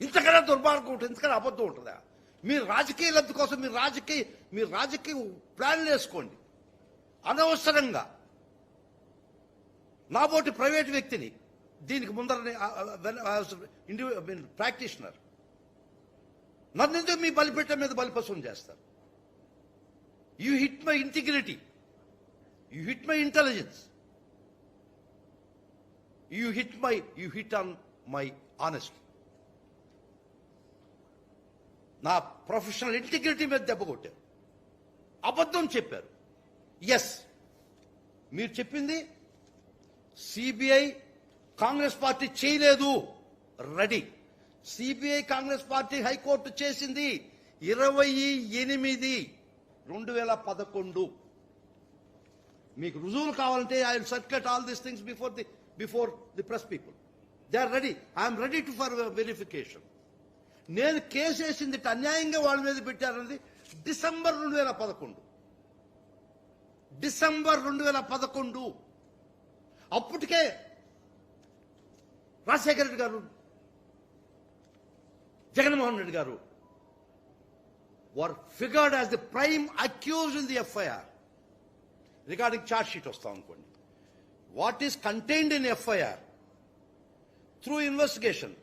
ఇంతకన్నా దుర్మార్గం ఉంటుంది ఇంతకన్నా అబద్ధం ఉంటుందా? మీ రాజకీయ లబ్ధి కోసం మీ రాజకీయ మీ రాజకీయ ప్లాన్లు వేసుకోండి. అనవసరంగా. నాబోటి ప్రైవేట్ వ్యక్తిని దీనికి ముందర ప్రాక్టీషనర్. నన్ను ఎందుకు మీ బలిపెట్ట మీద బలిపశం చేస్తారు? You hit my integrity you hit my intelligence you hit my you hit on my honesty నా ప్రొఫెషనల్ ఇంటిగ్రిటీ మీద దెబ్బ కొట్టారు. అబద్ధం చెప్పారు. ఎస్ మీరు చెప్పింది సిబిఐ కాంగ్రెస్ పార్టీ చేయలేదు. Ready CBI Congress party high court చేసింది ఇరవై ఎనిమిది రెండు వేల పదకొండు. మీకు రుజువులు కావాలంటే I circulate all these things before the before the press people they are ready I'm ready to for verification నేను కేసు వేసింది అన్యాయంగా వాళ్ళ మీద పెట్టారన్నది డిసెంబర్ రెండు వేల పదకొండు. డిసెంబర్ రెండు వేల పదకొండు. అప్పటికే రాజశేఖర రెడ్డి గారు జగన్మోహన్ రెడ్డి గారు were figured as the prime accused in the FIR. Regarding charge sheet వస్తాం అనుకోండి. What is contained in FIR? Through investigation.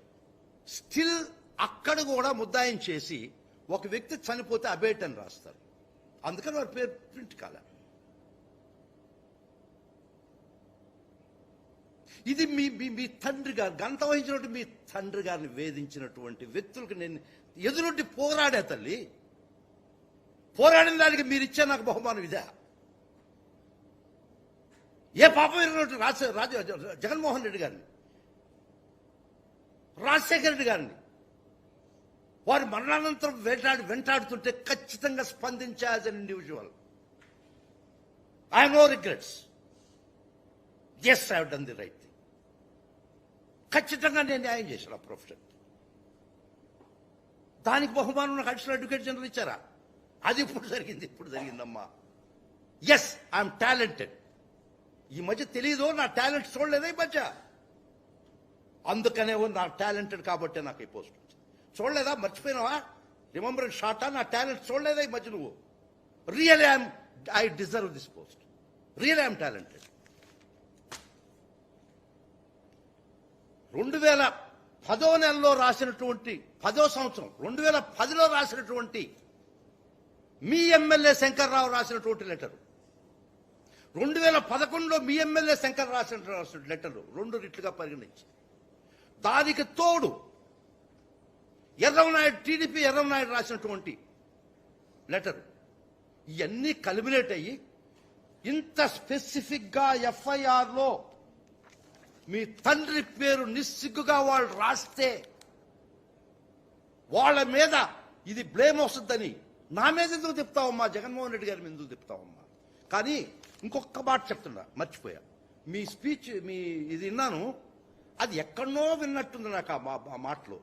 Still అక్కడ కూడా ముద్దాయం చేసి ఒక వ్యక్తి చనిపోతే అబేట్ అని రాస్తారు. అందుకని వారి పేరు ప్రింట్ కాల. ఇది మీ మీ మీ తండ్రి గారు గంత వహించినట్టు మీ తండ్రి గారిని వేధించినటువంటి వ్యక్తులకు నేను ఎదురుండి పోరాడే తల్లి. పోరాడిన దానికి మీరు ఇచ్చే నాకు బహుమానం ఇదే. ఏ పాపం ఎరిగినట్టు రాజ రాజ జగన్మోహన్ రెడ్డి గారిని రాజశేఖర రెడ్డి గారిని వారి మరణానంతరం వేటాడు వెంటాడుతుంటే ఖచ్చితంగా స్పందించే as an individual I no regrets yes I done the right thing ఖచ్చితంగా నేను న్యాయం చేశాను ఆ ప్రొఫెషన్ దానికి బహుమానం నాకు అడిషనల్ అడ్వకేట్ జనరల్ ఇచ్చారా? అది ఇప్పుడు జరిగింది ఇప్పుడు జరిగిందమ్మా. ఎస్ ఐఎమ్ టాలెంటెడ్ ఈ మధ్య తెలియదు నా టాలెంట్ చూడలేదా ఈ మధ్య? అందుకనే ఓ నా టాలెంటెడ్ కాబట్టి నాకు ఈ పోస్ట్ చూడలేదా? మర్చిపోయినావా? రిమెంబర్ షార్టా నా టాలెంట్ చూడలేదా ఈ మధ్య నువ్వు? Real I'm I deserve this post real I'm talented రెండు వేల పదో నెలలో రాసినటువంటి పదో సంవత్సరం రెండు వేల పదిలో రాసినటువంటి మీ ఎమ్మెల్యే శంకర్రావు రాసినటువంటి లెటరు రెండు వేల పదకొండులో మీ ఎమ్మెల్యే శంకర్ రాసిన రాసిన లెటరు రెండు రిట్లుగా పరిగణించి. దానికి తోడు ఎర్రవనాయుడు టీడీపీ ఎర్రవనాయుడు రాసినటువంటి లెటర్. ఇవన్నీ కలిమినేట్ అయ్యి ఇంత స్పెసిఫిక్గా ఎఫ్ఐఆర్లో మీ తండ్రి పేరు నిస్సిగ్గుగా వాళ్ళు రాస్తే వాళ్ళ మీద ఇది బ్లేమ్ వస్తుందని నా మీద ఎందుకు చెప్తావమ్మా జగన్మోహన్ రెడ్డి గారి మీద ఎందుకు చెప్తావమ్మా కానీ ఇంకొక మాట చెప్తున్నా మర్చిపోయా. మీ స్పీచ్ మీ ఇది విన్నాను అది ఎక్కడనో విన్నట్టుంది నాకు ఆ మా- మాటలు.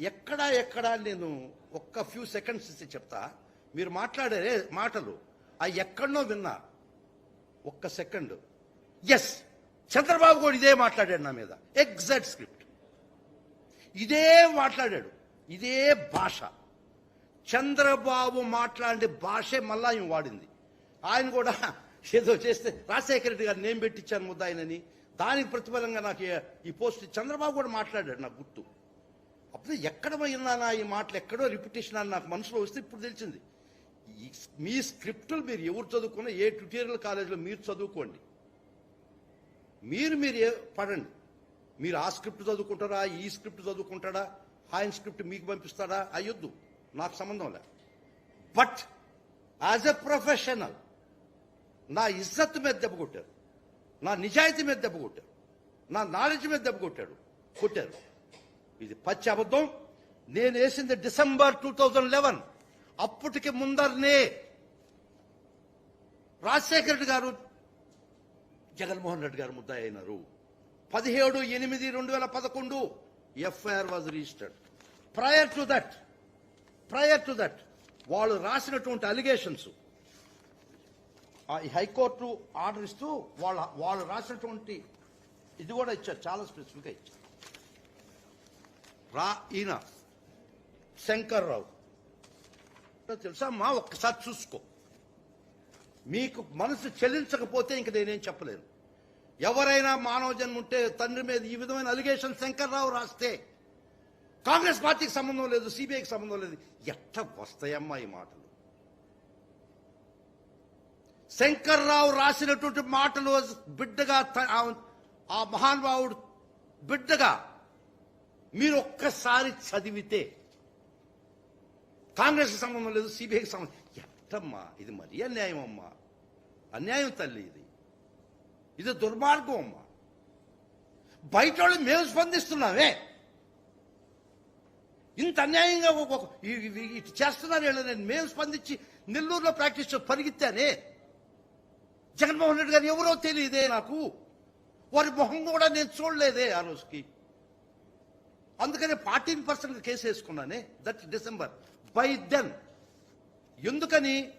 ఎక్కడా ఎక్కడా నేను ఒక్క ఫ్యూ సెకండ్స్ ఇస్తే చెప్తా. మీరు మాట్లాడే మాటలు ఆ ఎక్కడనో విన్నా. ఒక్క సెకండ్ ఎస్ చంద్రబాబు కూడా ఇదే మాట్లాడాడు నా మీద. ఎగ్జాక్ట్ స్క్రిప్ట్ ఇదే మాట్లాడాడు. ఇదే భాష. చంద్రబాబు మాట్లాడే భాషే మళ్ళా ఆయన వాడింది. ఆయన కూడా ఏదో చేస్తే రాజశేఖర రెడ్డి గారు నేను పెట్టించాను ముద్దాయనని. దానికి ప్రతిఫలంగా నాకు ఈ- ఈ పోస్ట్ చంద్రబాబు కూడా మాట్లాడాడు నాకు గుర్తు. అప్పుడు ఎక్కడ విన్నానా ఈ మాటలు? ఎక్కడో రిపిటేషన్ అని నాకు మనసులో వస్తే ఇప్పుడు తెలిసింది. మీ స్క్రిప్టులు మీరు ఎవరు చదువుకున్నా ఏ ట్యూటోరియల్ కాలేజీలో మీరు చదువుకోండి. మీరు మీరు పడండి. మీరు ఆ స్క్రిప్ట్ చదువుకుంటారా? ఈ స్క్రిప్ట్ చదువుకుంటాడా? ఆయన స్క్రిప్ట్ మీకు పంపిస్తాడా? అయ్యొద్దు. నాకు సంబంధం లే బట్ యాజ్ ఎ ప్రొఫెషనల్ నా ఇజ్జత్ మీద దెబ్బ కొట్టారు. నా నిజాయితీ మీద దెబ్బ కొట్టారు. నా నాలెడ్జ్ మీద దెబ్బ కొట్టాడు కొట్టారు. ఇది పచ్చి అబద్ధం. నేను వేసింది డిసెంబర్ టూ థౌజండ్ లెవెన్. అప్పటికి ముందరనే రాజశేఖర రెడ్డి గారు జగన్మోహన్ రెడ్డి గారు ముద్దాయి అయినారు. పదిహేడు ఎనిమిది రెండు వేల పదకొండు FIR was registered prior to that prior to that వాళ్ళు రాసినటువంటి అలిగేషన్స్ ఈ హైకోర్టు ఆర్డర్ ఇస్తూ వాళ్ళ వాళ్ళు రాసినటువంటి ఇది కూడా ఇచ్చారు చాలా స్పెసిఫిక్గా ఇచ్చారు. రా ఈయన. శంకర్రావు. తెలుసా? మా ఒక్కసారి చూసుకో. మీకు మనసు చెల్లించకపోతే ఇంక నేనేం చెప్పలేను. ఎవరైనా మానవ జన్మ ఉంటే తండ్రి మీద ఈ విధమైన అలిగేషన్ శంకర్రావు రాస్తే కాంగ్రెస్ పార్టీకి సంబంధం లేదు సిబిఐకి సంబంధం లేదు. ఎట్ట వస్తాయమ్మా ఈ మాటలు? శంకర్రావు రాసినటువంటి మాటలు బిడ్డగా ఆ- ఆ మహానుభావుడు బిడ్డగా మీరు ఒక్కసారి చదివితే కాంగ్రెస్ సంబంధం లేదు సిబిఐకి సంబంధం ఎట్టమ్మా ఇది మరీ అన్యాయం అమ్మా. అన్యాయం తల్లి ఇది. ఇది దుర్మార్గం అమ్మా. బయట వాళ్ళు మేము స్పందిస్తున్నామే. ఇంత అన్యాయంగా ఇటు చేస్తున్నారు నేను మేము స్పందించి నెల్లూరులో ప్రాక్టీస్ పరిగెత్తానే జగన్మోహన్ రెడ్డి గారు ఎవరో తెలియదే నాకు. వారి మొహం కూడా నేను చూడలేదే ఆ రోజుకి. అందుకనే ఫార్టీన్ పర్సెంట్ కేసు వేసుకున్నానే దట్ డిసెంబర్. బై దెన్ ఎందుకని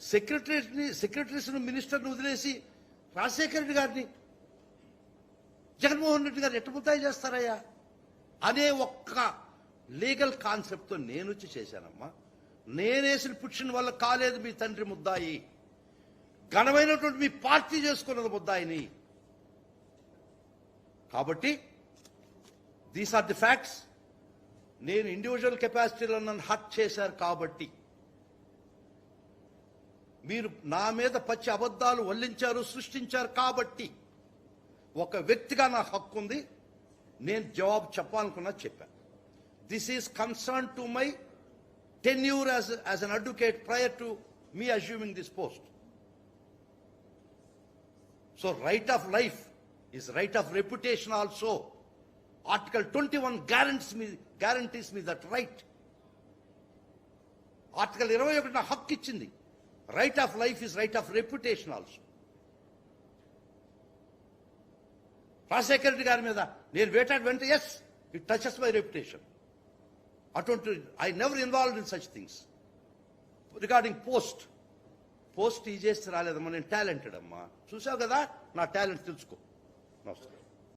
సెక్రటరీని సెక్రటరీస్ను మినిస్టర్ని వదిలేసి రాజశేఖర రెడ్డి గారిని జగన్మోహన్ రెడ్డి గారు ఎట్టుముతాయి చేస్తారయ్యా? అనే ఒక్క లీగల్ కాన్సెప్ట్తో నేను వచ్చి చేశానమ్మా. నేనేసిన పుట్టిన వల్ల కాలేదు మీ తండ్రి ముద్దాయి. ఘనమైనటువంటి మీ పార్టీ చేసుకున్నది ముద్దాయిని. కాబట్టి దీస్ ఆర్ ది ఫ్యాక్ట్స్ నేను ఇండివిజువల్ కెపాసిటీలో నన్ను హట్ చేశారు కాబట్టి. మీరు నా మీద పచ్చి అబద్ధాలు వల్లించారు సృష్టించారు కాబట్టి. ఒక వ్యక్తిగా నా హక్కు ఉంది. నేను జవాబు చెప్పాలనుకున్నా చెప్పాను this is concern to my tenure as as an advocate prior to me assuming this post so right of life is right of reputation also article twenty one guarantees me guarantees me that right article ఇరవై ఒకటి నా హక్కు ఇచ్చింది right of life is right of reputation also Rajasekhara Reddy గారి మీద నేను వేటాడు వెంట yes it touches my reputation అటువంటి I never involved in such things regarding post post ఈ చేస్తే రాలేదమ్మా నేను టాలెంటెడ్ అమ్మా. చూసావు కదా? నా టాలెంట్ తెలుసుకో. నమస్కారం.